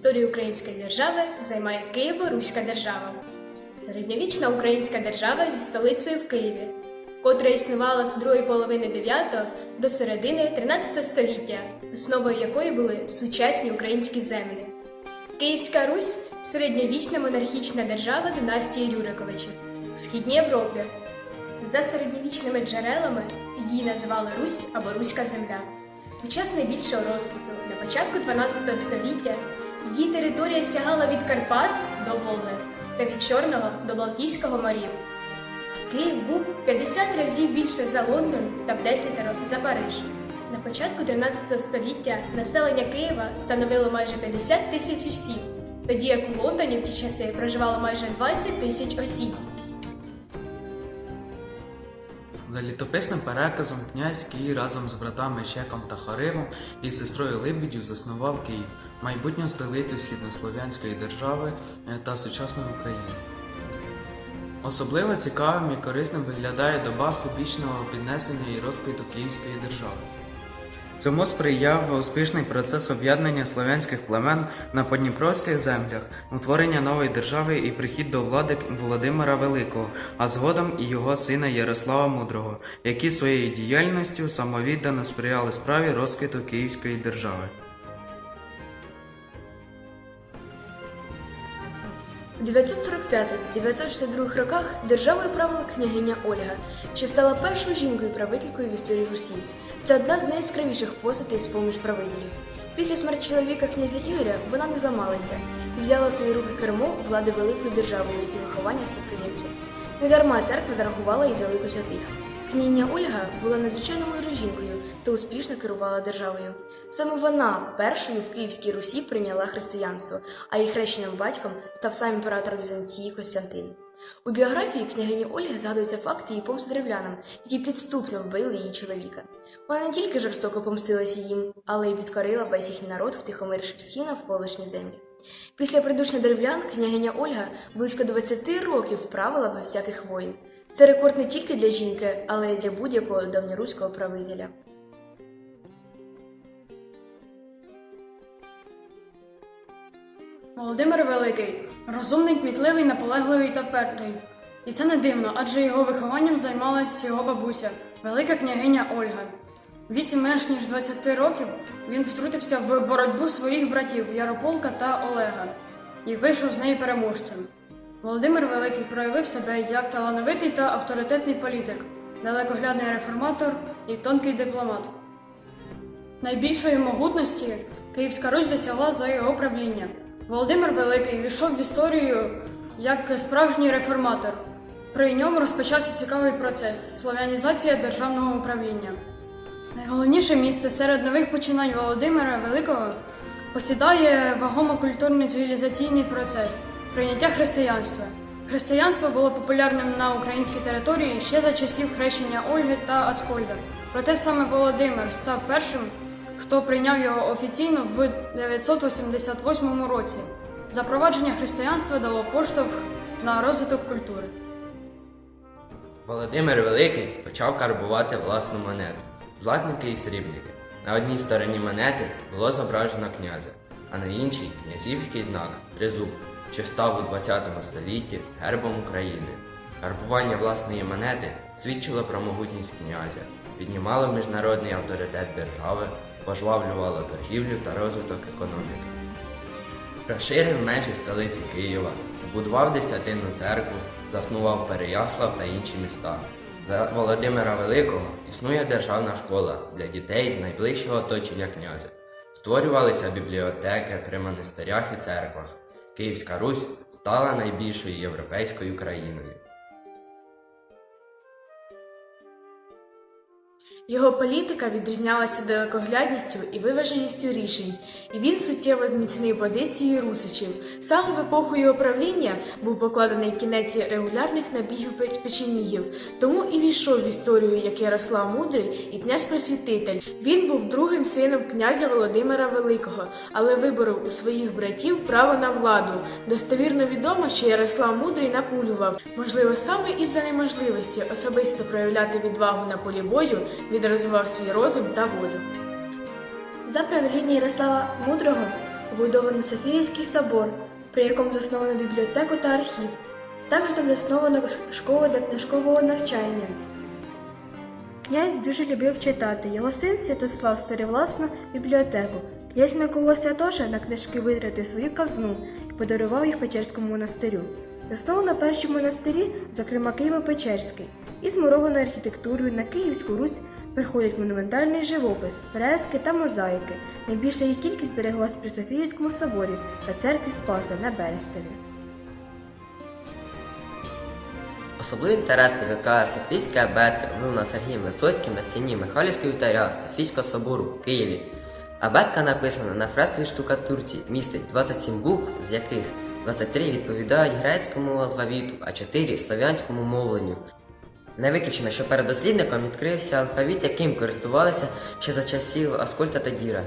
історії української держави займає Києво-Руська держава. Середньовічна українська держава зі столицею в Києві, котра існувала з другої половини 9 до середини 13 століття, основою якої були сучасні українські землі. Київська Русь середньовічна монархічна держава династії Рюриковичів у Східній Європі. За середньовічними джерелами її назвали Русь або Руська земля. Під час найбільшого розквіту на початку 12 століття її територія сягала від Карпат до Волги та від Чорного до Балтійського морів. Київ був в 50 разів більше за Лондон та в 10 за Париж. На початку 13 століття населення Києва становило майже 50 тисяч осіб, тоді як у Лондоні в ті часи проживало майже 20 тисяч осіб. За літописним переказом князь Кій разом з братами Чеком та Харивом і сестрою Либідю заснував Київ, майбутню столицю східнослов'янської держави е, та сучасної України. Особливо цікавим і корисним виглядає доба всебічного піднесення і розквіту Київської держави. Цьому сприяв успішний процес об'єднання слов'янських племен на подніпровських землях, утворення нової держави і прихід до влади Володимира Великого, а згодом і його сина Ярослава Мудрого, які своєю діяльністю самовіддано сприяли справі розквіту Київської держави. У 945-962 роках державою правила княгиня Ольга, що стала першою жінкою правителькою в історії Русі. Це одна з найяскравіших постатей з поміж правителів. Після смерті чоловіка князя Ігоря вона не зламалася і взяла в свої руки кермо влади великою державою і виховання спадкоємців. Недарма церква зарахувала їй до лику святих. Княгиня Ольга була надзвичайно мудрою жінкою та успішно керувала державою. Саме вона першою в Київській Русі прийняла християнство, а її хрещеним батьком став сам імператор Візантії Костянтин. У біографії княгині Ольги згадується факт її помсти древлянам, які підступно вбили її чоловіка. Вона не тільки жорстоко помстилася їм, але й підкорила весь їхній народ, втихомиривши всі навколишні землі. Після придушення деревлян княгиня Ольга близько 20 років правила без всяких воїн. Це рекорд не тільки для жінки, але й для будь-якого давньоруського правителя. Володимир Великий розумний, кмітливий, наполегливий та впертий. І це не дивно, адже його вихованням займалась його бабуся, велика княгиня Ольга. В віці менш ніж 20 років він втрутився в боротьбу своїх братів Ярополка та Олега і вийшов з неї переможцем. Володимир Великий проявив себе як талановитий та авторитетний політик, далекоглядний реформатор і тонкий дипломат. Найбільшої могутності Київська Русь досягла за його правління. Володимир Великий війшов в історію як справжній реформатор. При ньому розпочався цікавий процес слов'янізація державного управління. Найголовніше місце серед нових починань Володимира Великого посідає вагомо-культурний цивілізаційний процес прийняття християнства. Християнство було популярним на українській території ще за часів хрещення Ольги та Аскольда. Проте саме Володимир став першим, хто прийняв його офіційно в 988 році. Запровадження християнства дало поштовх на розвиток культури. Володимир Великий почав карбувати власну монету златники і срібники. На одній стороні монети було зображено князя, а на іншій князівський знак тризуб, що став у 20 столітті гербом України. Карбування власної монети свідчило про могутність князя, піднімало міжнародний авторитет держави, пожвавлювало торгівлю та розвиток економіки. Розширив межі столиці Києва, збудував десятинну церкву, заснував Переяслав та інші міста. За Володимира Великого існує державна школа для дітей з найближчого оточення князя. Створювалися бібліотеки при монастирях і церквах. Київська Русь стала найбільшою європейською країною. Його політика відрізнялася далекоглядністю і виваженістю рішень, і він суттєво зміцнив позиції русичів. Саме в епоху його правління був покладений кінець регулярних набігів печенігів, тому і війшов в історію як Ярослав Мудрий і князь Просвітитель. Він був другим сином князя Володимира Великого, але виборов у своїх братів право на владу. Достовірно відомо, що Ярослав Мудрий накулював, можливо, саме із-за неможливості особисто проявляти відвагу на полі бою, він розвивав свій розум та волю. За правління Ярослава Мудрого побудовано Софіївський собор, при якому засновано бібліотеку та архів. Також там засновано школу для книжкового навчання. Князь дуже любив читати. Його син Святослав створив власну бібліотеку. Князь Микола Святоша на книжки витратив свою казну і подарував їх Печерському монастирю. Засновано перші монастирі, зокрема Києво-Печерський, і змурованою архітектурою на Київську Русь приходять монументальний живопис, фрески та мозаїки. Найбільша їх кількість збереглась при Софіївському соборі та церкві Спаса на Берестові. Особливий інтерес викликає Софійська абетка, вилена Сергієм Висоцьким на стіні Михайлівського вівтаря Софійського собору в Києві. Абетка написана на фресковій штукатурці, містить 27 букв, з яких 23 відповідають грецькому алфавіту, а 4 слов'янському мовленню. Не виключено, що перед дослідником відкрився алфавіт, яким користувалися ще за часів Аскольта та Діра.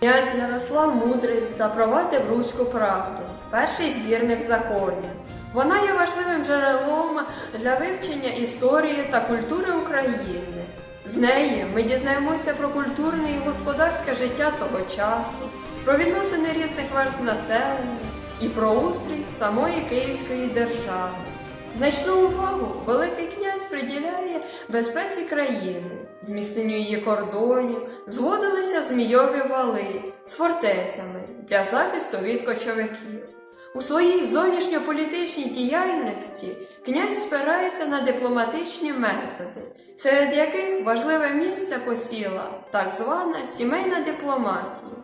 Князь Ярослав Мудрий запровадив руську правду, перший збірник законів. Вона є важливим джерелом для вивчення історії та культури України. З неї ми дізнаємося про культурне і господарське життя того часу, про відносини різних верств населення і про устрій самої Київської держави. Значну увагу Великий князь приділяє безпеці країни, зміцненню її кордонів, зводилися змійові вали з фортецями для захисту від кочовиків. У своїй зовнішньополітичній діяльності князь спирається на дипломатичні методи, серед яких важливе місце посіла так звана сімейна дипломатія.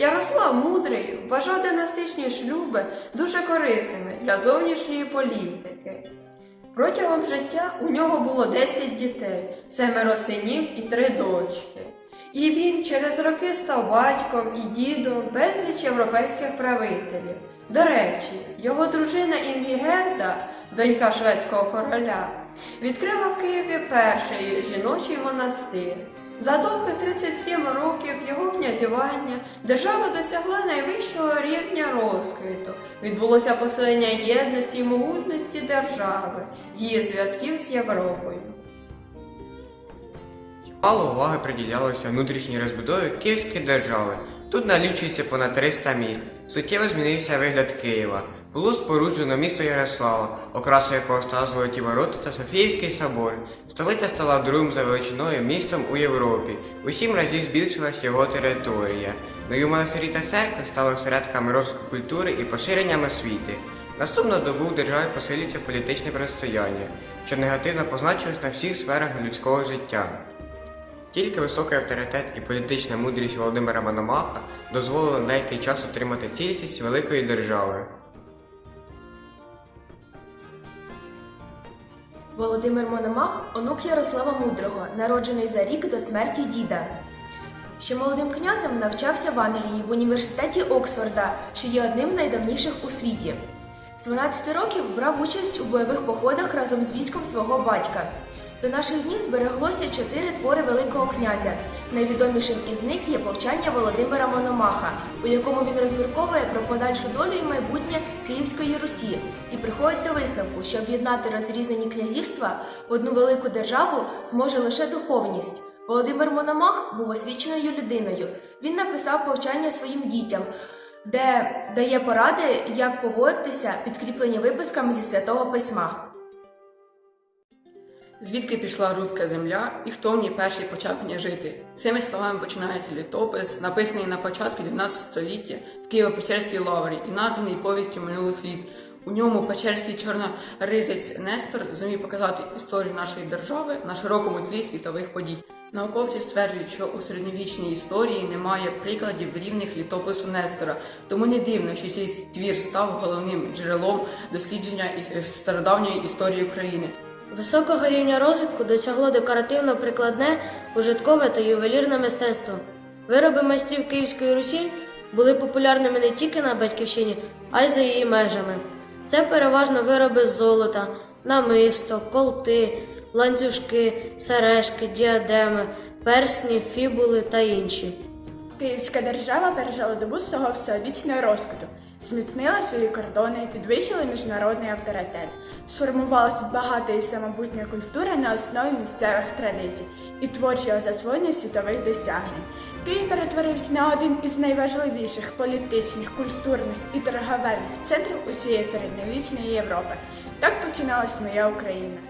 Ярослав Мудрий вважав династичні шлюби дуже корисними для зовнішньої політики. Протягом життя у нього було 10 дітей, семеро синів і три дочки. І він через роки став батьком і дідом безліч європейських правителів. До речі, його дружина Інгігерда, донька шведського короля, відкрила в Києві перший жіночий монастир. За довгих 37 років його князювання держава досягла найвищого рівня розквіту. Відбулося посилення єдності і могутності держави, її зв'язків з Європою. Мало уваги приділялося внутрішній розбудові Київської держави. Тут налічується понад 300 міст. Суттєво змінився вигляд Києва. Було споруджено місто Ярослава, окрасою якого стали Золоті Ворота та Софіївський собор. Столиця стала другим за величиною містом у Європі. У сім разів збільшилась його територія. Нові монастирі та церкви стали осередками розвитку культури і поширенням освіти. Наступну добу в державі посилюється політичне протистояння, що негативно позначилось на всіх сферах людського життя. Тільки високий авторитет і політична мудрість Володимира Мономаха дозволили деякий час утримати цілісність великої держави. Володимир Мономах онук Ярослава Мудрого, народжений за рік до смерті діда. Ще молодим князем навчався в Англії в університеті Оксфорда, що є одним з найдавніших у світі. З 12 років брав участь у бойових походах разом з військом свого батька. До наших днів збереглося чотири твори Великого князя. Найвідомішим із них є повчання Володимира Мономаха, у якому він розмірковує про подальшу долю і майбутнє Київської Русі і приходить до висновку, що об'єднати розрізнені князівства в одну велику державу зможе лише духовність. Володимир Мономах був освіченою людиною. Він написав повчання своїм дітям, де дає поради, як поводитися, підкріплені виписками зі святого письма. Звідки пішла руська земля і хто в ній перший почав княжити? Цими словами починається літопис, написаний на початку 19 століття в Києво-Печерській лаврі і названий повістю минулих літ. У ньому Печерський чорноризець Нестор зумів показати історію нашої держави на широкому тлі світових подій. Науковці стверджують, що у середньовічній історії немає прикладів рівних літопису Нестора, тому не дивно, що цей твір став головним джерелом дослідження стародавньої історії України. Високого рівня розвитку досягло декоративно-прикладне, пожиткове та ювелірне мистецтво. Вироби майстрів Київської Русі були популярними не тільки на батьківщині, а й за її межами. Це переважно вироби з золота, намисто, колти, ланцюжки, сережки, діадеми, персні, фібули та інші. Київська держава пережила добу свого всеобічного розквіту. Зміцнила свої кордони, підвищила міжнародний авторитет. Сформувалася багата і самобутня культура на основі місцевих традицій і творчого засвоєння світових досягнень. Київ перетворився на один із найважливіших політичних, культурних і торговельних центрів усієї середньовічної Європи. Так починалась моя Україна.